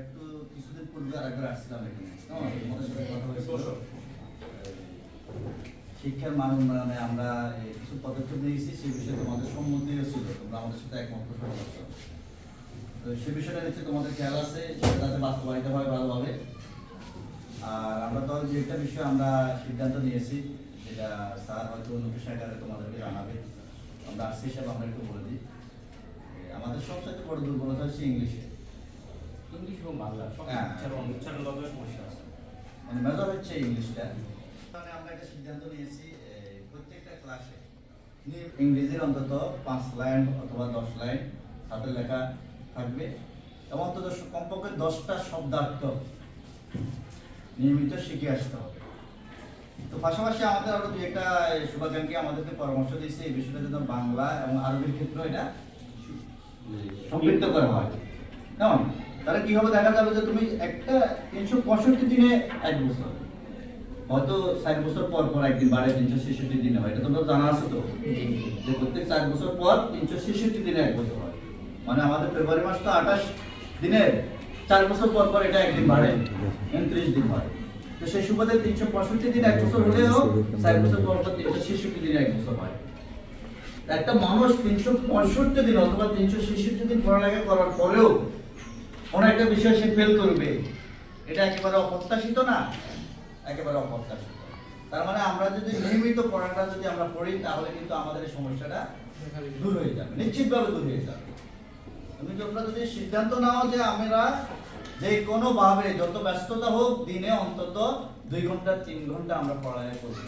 একটু কিছুদিন পূর্বে আরেকবার আসছিলাম হয়েছিল। শিক্ষার মান উন্নয়নে আমরা কিছু পদক্ষেপ নিয়েছি সেই বিষয়ে তোমাদের সম্মতিও ছিল তোমরা আমাদের সাথে একমত করছ তো সে বিষয়টা নিশ্চয়ই তোমাদের খেয়াল আছে সেটা যাতে বাস্তবায়িত হয় ভালোভাবে। আর আমরা তো যে একটা বিষয় আমরা সিদ্ধান্ত নিয়েছি যেটা স্যার হয়তো নোটিশ আকারে তোমাদেরকে জানাবে আমরা আসছি হিসাবে আমরা একটু বলে দিই। আমাদের সবচেয়ে বড় দুর্বলতা হচ্ছে ইংলিশে। ইংলিশ এবং বাংলা? হ্যাঁ। উচ্চারণ উচ্চারণ সমস্যা আছে? মানে মেজর হচ্ছে ইংলিশটা। মানে আমরা একটা সিদ্ধান্ত নিয়েছি প্রত্যেকটা ক্লাসে ইংরেজির অন্তত পাঁচ লাইন অথবা দশ লাইন হাতের লেখা থাকবে এবং অন্তত কমপক্ষে দশটা শব্দার্থ নিয়মিত শিখে আসতে হবে। তো পাশাপাশি আমাদের আরও দু একটা শুভাকাঙ্ক্ষী আমাদেরকে পরামর্শ দিয়েছে এই বিষয়টা যেন বাংলা এবং আরবির ক্ষেত্রে এটা সম্পৃক্ত করা হয়। কেমন? তাহলে কি হবে? দেখা যাবে যে তুমি একটা তিনশো পঁয়ষট্টি দিনে এক বছর। হয়তো ষাট বছর পর পর একদিন বাড়ে তিনশো ছেষট্টি দিনে হয়। এটা তোমরা জানা আছে তো? যে প্রত্যেক চার বছর পর তিনশো ছেষট্টি দিনে এক বছর হয়। মানে আমাদের ফেব্রুয়ারি মাস তো আঠাশ দিনের চার বছর পর পর এটা একদিন বাড়ে উনত্রিশ দিন হয়। তো সেই সুবাদে তিনশো পঁয়ষট্টি দিন এক বছর হলেও চার বছর পর পর তিনশো ছেষট্টি দিনে এক বছর হয়। একটা মানুষ তিনশো পঁয়ষট্টি দিন অথবা তিনশো ছেষট্টি দিন পড়ালেখা করার পরেও কোনো একটা বিষয় সে ফেল করবে। এটা একেবারে অপ্রত্যাশিত না? একেবারে অপ্রত্যাশিত। তার মানে আমরা যদি নিয়মিত পড়াটা যদি আমরা পড়ি, তাহলে কিন্তু আমাদের এই সমস্যাটা দূর হয়ে যাবে, নিশ্চিতভাবে দূর হয়ে যাবে। তুমি তোমরা যদি সিদ্ধান্ত নাও যে আমরা যে কোনো ভাবে যত ব্যস্ততা হোক, দিনে অন্তত দুই ঘণ্টা, তিন ঘণ্টা আমরা পড়ালেখা করব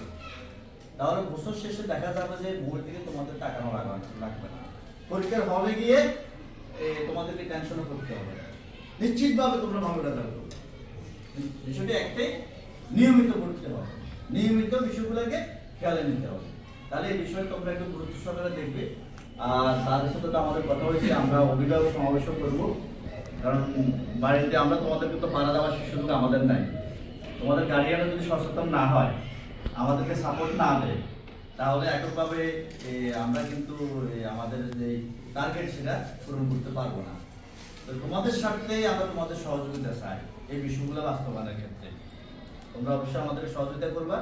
তাহলে বছর শেষে দেখা যাবে যে বই থেকে তোমাদের টাকানো লাগবে লাগবে না। পরীক্ষার হলে গিয়ে তোমাদেরকে টেনশনও করতে হবে। নিশ্চিতভাবে তোমরা রেজাল্ট করবে। বিষয়টি একটাই নিয়মিত করতে হবে। নিয়মিত বিষয়গুলোকে খেয়ালে নিতে হবে। তাহলে এই বিষয়ে তোমরা একটু গুরুত্ব সহকারে দেখবে। আর স্যারের সাথে তো আমাদের কথা হয়েছে আমরা অভিভাবক সমাবেশও করব। কারণ বাড়িতে আমরা তোমাদেরকে তো পাড়া দেওয়ার সুযোগ আমাদের নাই। তোমাদের গার্ডিয়ানরা যদি সচেতন না হয় আমাদেরকে সাপোর্ট না দেয় তাহলে এককভাবে আমরা কিন্তু আমাদের যে টার্গেট সেটা পূরণ করতে পারব না। তোমাদের স্বার্থেই আমরা তোমাদের সহযোগিতা চাই। এই বিষয়গুলো বাস্তবায়নের ক্ষেত্রে। তোমরা অবশ্যই আমাদের সহযোগিতা করবা।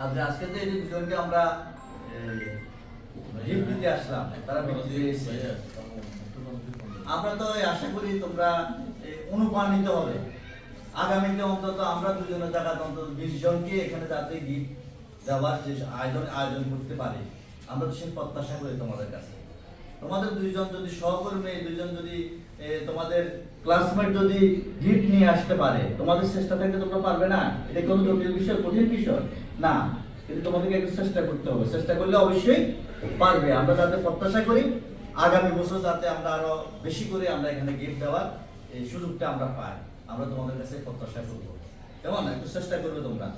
আর যে আজকে যে এই দুজনকে আমরা হিপ দিতে আসলাম তারা আমরা তো আশা করি তোমরা অনুপ্রাণিত হবে। আগামীতে অন্তত আমরা দুজনের জায়গা অন্তত বিশ জনকে এখানে যাতে গিফট দেওয়ার যে আয়োজন আয়োজন করতে পারি। আমরা তো সেই প্রত্যাশা করি তোমাদের কাছে। তোমাদের দুইজন যদি সহকর্মী, দুইজন যদি তোমাদের ক্লাসমেট যদি গিফট নিয়ে আসতে পারে, তোমাদের চেষ্টা থাকলে তোমরা পারবে না? এটা কোনো জটিল বিষয়, কঠিন বিষয়? না, কিন্তু তোমাদেরকে একটু চেষ্টা করতে হবে। চেষ্টা করলে অবশ্যই পারবে। আমরা যাতে প্রত্যাশা করি, আগামী বছর যাতে আমরা আরও বেশি করে আমরা এখানে গিফট দেওয়ার, এই সুযোগটা আমরা পাই। আমরা তোমাদের কাছে প্রত্যাশা করব। কেমন? একটু চেষ্টা করবে তোমরা।